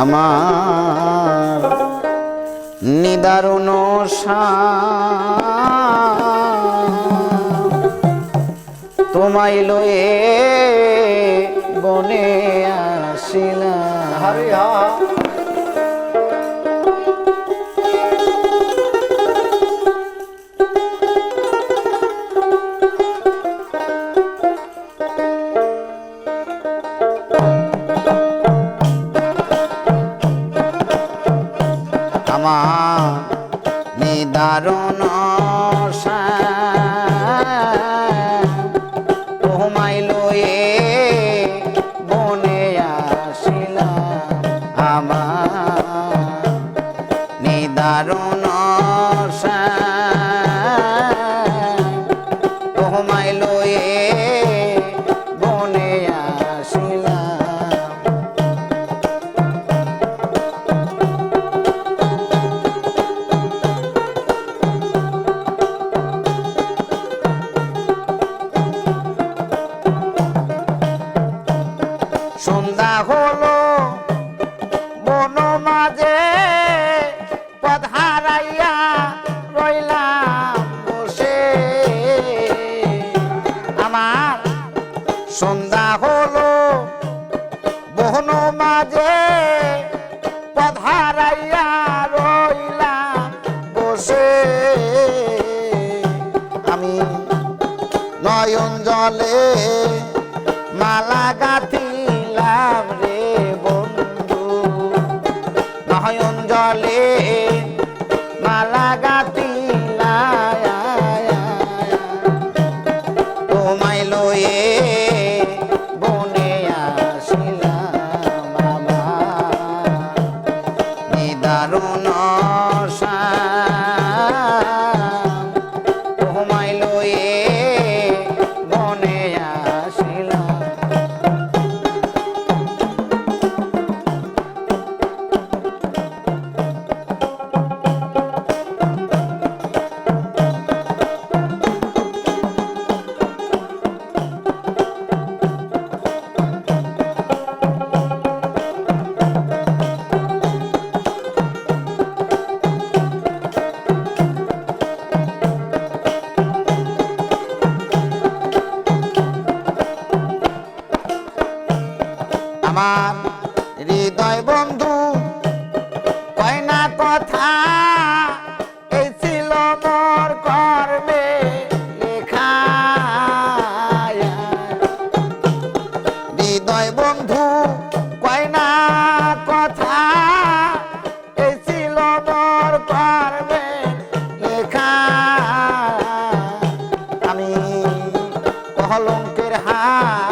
আমার নিদারুণ তোমায় লয়ে বনে আসিলাম। নিদারুণ তোমায় বন মাঝে পধারাইয়া রইলা বসে। আমি নয়ন জলে মালা গাথিলাম নিদারুণ কথা এই ছিল মোর কর্মে লেখা হৃদয় বন্ধু, কয় না কথা? এই ছিল মোর কর্মে লেখা আমি কলঙ্কের হার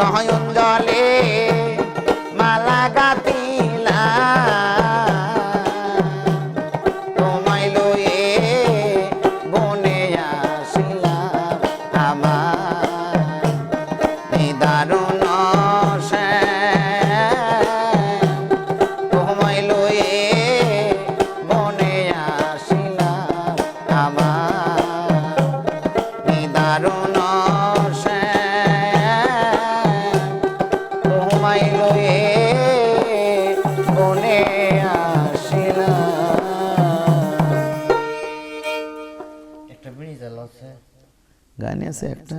নয়ন জলে মালা গাতিলাম বনে না একটা বিড়ি চালাচ্ছে গানে আছে একটা?